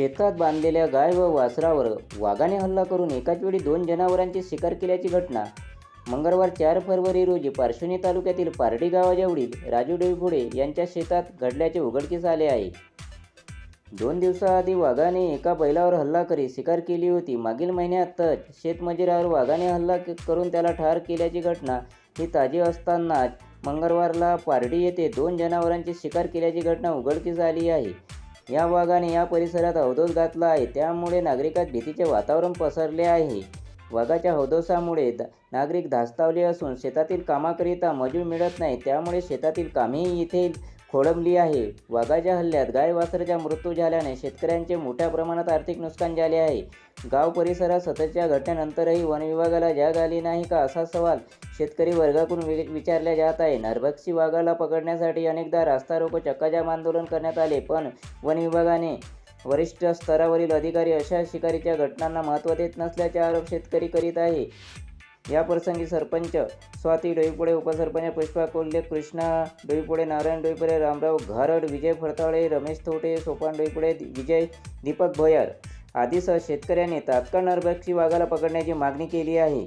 शेतात बांधलेल्या गाय व वासरावर वाघाने हल्ला करून एकाच वेळी दोन जनावरांची शिकार केल्याची घटना. मंगळवार चार फरवरी रोजी पार्श्वनी तालुक्यातील पारडी गावाजवळील राजू डोईफोडे यांच्या शेतात घडल्याचे उघडकीस आले आहे. दोन दिवसाआधी वाघाने एका बैलावर हल्ला करीत शिकार केली होती. मागील महिन्यातच शेतमजुरावर वाघाने हल्ला करून त्याला ठार केल्याची घटना ही ताजी असतानाच मंगळवारला पारडी येथे दोन जनावरांची शिकार केल्याची घटना उघडकीस आली आहे. या वाघाने या परिसरात अवधोस घातला आहे. त्यामुळे नागरिकात भीतीचे वातावरण पसरले आहे. वाघाच्या हौदोसामुळे नागरिक धास्तावले असून शेतातील कामाकरिता मजूर मिळत नाही. त्यामुळे शेतातील कामेही इथे खोळंबली आहे. वाघाच्या हल्ल्यात गाय वासराचा मृत्यू झाल्याने शेतकऱ्यांचे मोठ्या प्रमाणात आर्थिक नुकसान झाले आहे. गाव परिसरात सततच्या घटनेनंतरही वन विभागाला जाग आली नाही का असा सवाल शेतकरी वर्गाकडून वि विचारल्या जात आहे. नरभक्षी वाघाला पकडण्यासाठी अनेकदा रास्ता रोको चक्काजाम आंदोलन करण्यात आले पण वन विभागाने वरिष्ठ स्तरावरील अधिकारी अशा शिकारीच्या घटनांना महत्त्व देत नसल्याचे आरोप शेतकरी करीत आहे. या प्रसंगी सरपंच स्वाती डोईपुडे उपसरपंच पुष्पा कोल्हे कृष्णा डोईपुडे नारायण डोईपुडे रामराव घारड विजय फडताळे रमेश थोटे सोपान डोईपुडे विजय दीपक भोयर आदीसह शेतकऱ्यांनी तात्काळ नरभक्षी वाघाला पकडण्याची मागणी केली आहे.